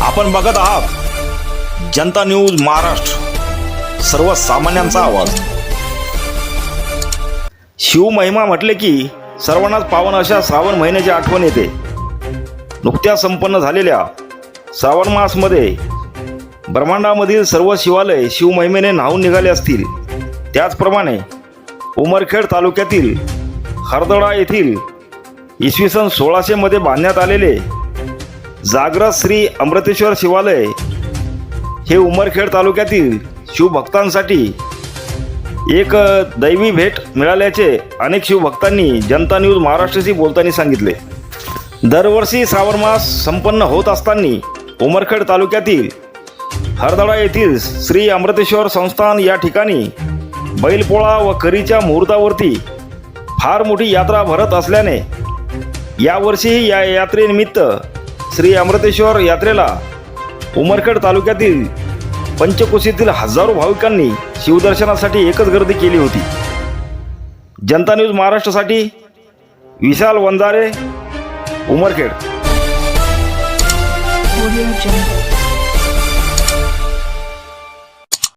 आपण बघत आहात जनता न्यूज महाराष्ट्र. सर्वसामान्यांचा आवाज. शिवमहिमा म्हटले की सर्वांनाच पावन अशा श्रावण महिन्याची आठवण येते. नुकत्याच संपन्न झालेल्या श्रावण मासमध्ये ब्रह्मांडामधील सर्व शिवालय शिवमहिमेने न्हावून निघाले असतील. त्याचप्रमाणे उमरखेड तालुक्यातील हरदडा येथील इसवी सन सोळाशेमध्ये बांधण्यात आलेले जागृत श्री अमृतेश्वर शिवालय हे उमरखेड तालुक्यातील शिवभक्तांसाठी एक दैवी भेट मिळाल्याचे अनेक शिवभक्तांनी जनता न्यूज महाराष्ट्राशी बोलताना सांगितले. दरवर्षी श्रावण मास संपन्न होत असताना उमरखेड तालुक्यातील हरदडा येथील श्री अमृतेश्वर संस्थान या ठिकाणी बैलपोळा व करीच्या मुहूर्तावरती फार मोठी यात्रा भरत असल्याने यावर्षीही या यात्रेनिमित्त श्री अमृतेश्वर यात्रेला उमरखेड तालुक्यातील पंचकोशीतील हजारो भाविकांनी शिवदर्शनासाठी एकच गर्दी केली होती. जनता न्यूज महाराष्ट्रासाठी विशाल वंजारे उमरखेड.